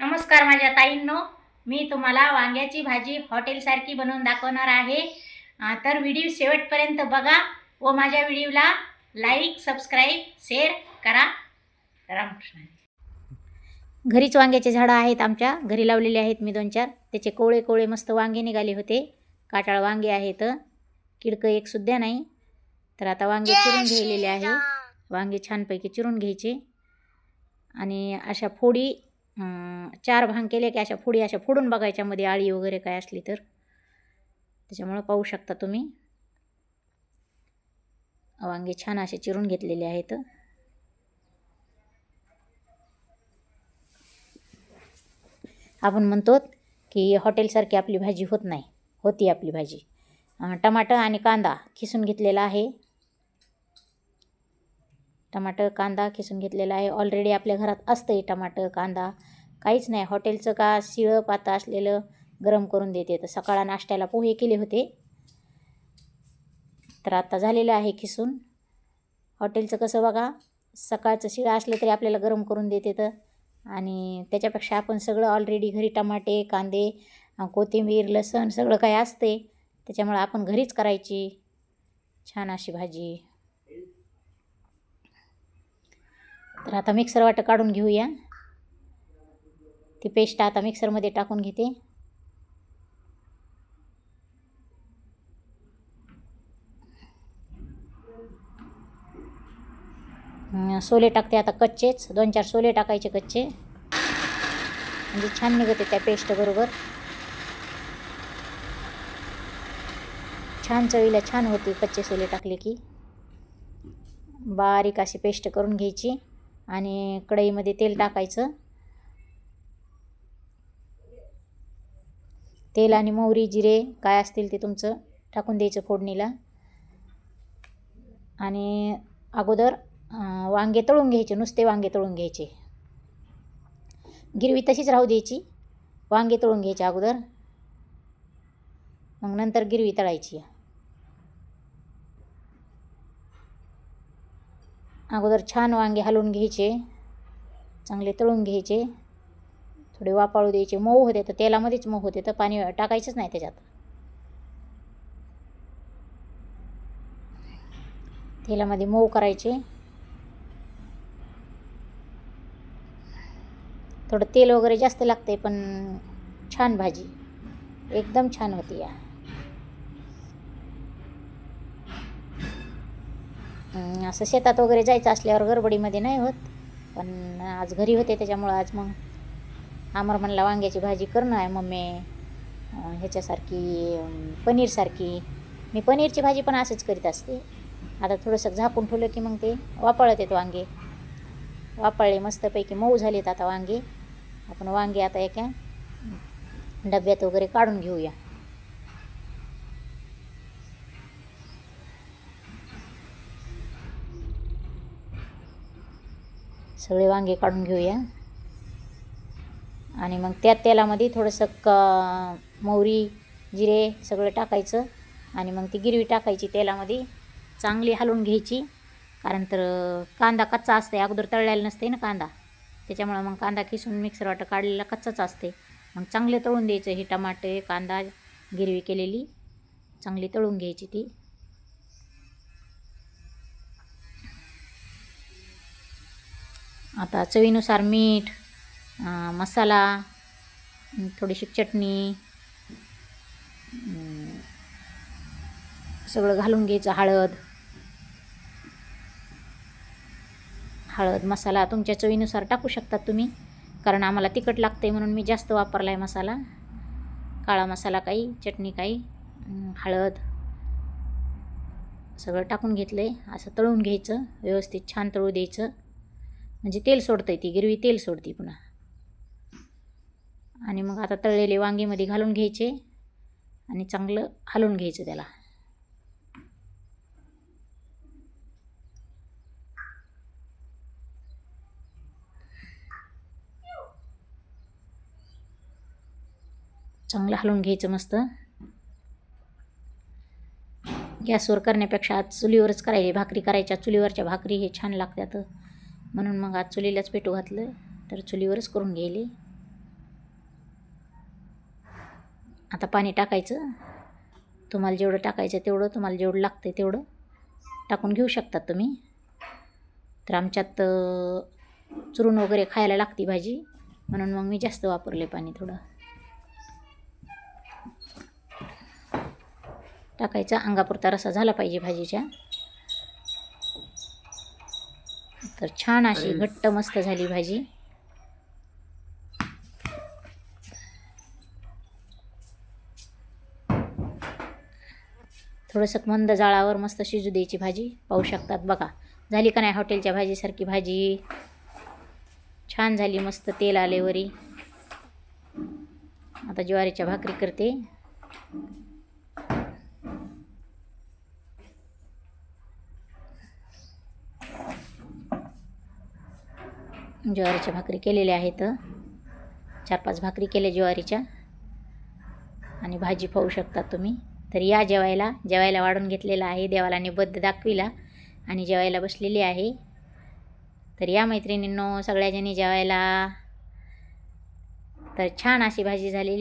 नमस्कार माझ्या ताईंनो. मी तुम्हाला वांग्याची भाजी हॉटेलसारखी बनवून दाखवणार आहे. तर व्हिडिओ शेवटपर्यंत बघा व माझ्या व्हिडिओला लाईक सबस्क्राईब शेअर करा. रामकृष्ण. घरीच वांग्याचे झाडं आहेत आमच्या. घरी लावलेले आहेत मी दोन चार. त्याचे कोवळे कोवळे मस्त वांगे निघाले होते. काटाळ वांगे आहेत. किडकं एक सुद्धा नाही. तर आता वांगे चिरून घेलेले आहे वांगे छानपैकी चिरून घ्यायचे. आणि अशा फोडी चार भांग केले की अशा फुडी अशा फोडून बघायच्यामध्ये आळी वगैरे काय असली तर. त्याच्यामुळं पाहू शकता तुम्ही. वांगे छान असे चिरून घेतलेले आहेत. आपण म्हणतो की हॉटेलसारखी आपली भाजी होत नाही. होती आपली भाजी. टमाटर आणि कांदा खिसून घेतलेला आहे. टमाटर कांदा खिसून घेतलेला आहे. ऑलरेडी आपल्या घरात असतंही टमाटर कांदा. काहीच नाही. हॉटेलचं का शिळं पातं असलेलं गरम करून देते. तर सकाळ नाश्त्याला पोहे केले होते. तर आता झालेलं आहे खिसून. हॉटेलचं कसं बघा सकाळचं शिळं असलं तरी आपल्याला गरम करून देते तर. आणि त्याच्यापेक्षा आपण सगळं ऑलरेडी घरी टमाटे कांदे कोथिंबीर लसण सगळं काही असते. त्याच्यामुळं आपण घरीच करायची छान अशी भाजी. तर आता मिक्सर वाटं काढून घेऊया. ती पेस्ट आता मिक्सरमध्ये टाकून घेते. सोले टाकते आता कच्चेच. दोन चार सोले टाकायचे कच्चे. म्हणजे छान निघते त्या पेस्ट बरोबर. छान चवीला छान होते कच्चे सोले टाकले की. बारीक अशी पेस्ट करून घ्यायची आणि कढईमध्ये तेल टाकायचं. तेल आणि मोहरी जिरे काय असतील ते तुमचं टाकून द्यायचं फोडणीला. आणि अगोदर वांगे तळून घ्यायचे नुसते वांगे तळून घ्यायचे. गिरवी तशीच राहू द्यायची. वांगे तळून घ्यायचे अगोदर. मग नंतर गिरवी तळायची. अगोदर छान वांगे हलवून घ्यायचे. चांगले तळून घ्यायचे. थोडे वापाळू द्यायचे मऊ होते तर तेलामध्येच मऊ होते तर पाणी टाकायचंच नाही त्याच्यात. तेलामध्ये मऊ करायचे. थोडं तेल वगैरे जास्त लागते पण छान भाजी. एकदम छान होती या. असं शेतात वगैरे जायचं असल्यावर गडबडीमध्ये नाही होत पण आज घरी होते त्याच्यामुळं आज मग आमर म्हणला वांग्याची भाजी करणं आहे मम्मी. ह्याच्यासारखी पनीरसारखी. मी पनीरची भाजी पण असंच करीत असते. आता थोडंसं झाकून ठेवलं की मग ते वापळत येत वांगे. वापळले मस्तपैकी मऊ झालेत आता वांगे. आपण वांगे आता एका डब्यात वगैरे काढून घेऊया. सगळे वांगे काढून घेऊया. आणि मग त्या तेलामध्ये थोडंसं क मोहरी जिरे सगळं टाकायचं. आणि मग ती गिरवी टाकायची तेलामध्ये. चांगली हलवून घ्यायची. कारण तर कांदा कच्चा असते अगोदर तळलेला नसते ना कांदा. त्याच्यामुळं मग कांदा किसून मिक्सर वाटं काढलेला कच्चाच असते मग चांगले तळून द्यायचं. हे टमाटे कांदा गिरवी केलेली. चांगली तळून घ्यायची ती. आता चवीनुसार मीठ मसाला थोडीशी चटणी सगळं घालून घ्यायचं हळद. हळद मसाला तुमच्या चवीनुसार टाकू शकतात तुम्ही कारण आम्हाला तिखट लागतं आहे म्हणून मी जास्त वापरला आहे मसाला. काळा मसाला काही चटणी काही हळद. सगळं टाकून घेतलं आहे असं तळून घ्यायचं व्यवस्थित छान तळू द्यायचं. म्हणजे तेल सोडतं आहे ती गिरवी तेल सोडते पुन्हा. आणि मग आता तळलेले वांगीमध्ये घालून घ्यायचे आणि चांगलं हलवून घ्यायचं त्याला. चांगलं हलवून घ्यायचं मस्त. गॅसवर करण्यापेक्षा आज चुलीवरच करायची भाकरी करायच्या चुलीवरच्या भाकरी हे छान लागतात. म्हणून मग आज चुलीलाच पेटू घातलं तर चुलीवरच करून घ्यायली. आता पाणी टाकायचं. तुम्हाला जेवढं टाकायचं तेवढं तुम्हाला जेवढं लागतं तेवढं टाकून घेऊ शकतात तुम्ही. तर आमच्यात चुरून वगैरे खायला लागती भाजी. म्हणून मग मी जास्त वापरले पाणी थोडं. टाकायचा अंगापुरता रसा झाला पाहिजे भाजीच्या. तर छान अशी घट्ट मस्त झाली भाजी. थोडंसं मंद जाळावर मस्त शिजू द्यायची भाजी. पाहू शकतात बघा. झाली का नाही हॉटेलच्या भाजीसारखी भाजी? छान झाली मस्त तेल आले वरी आता ज्वारीच्या भाकरी करते. ज्वारीच्या भाकरी केलेल्या आहेत. चार पाच भाकरी केल्या ज्वारीच्या. आणि भाजी पाहू शकता तुम्ही. तर या जेवायला जेवायला वाढून घेतलेला आहे देवाला निबद्ध दाखविला आणि जेवायला बसलेली आहे. तर या मैत्रिणींनो सगळ्याजणी जेवायला. तर छान अशी भाजी झालेली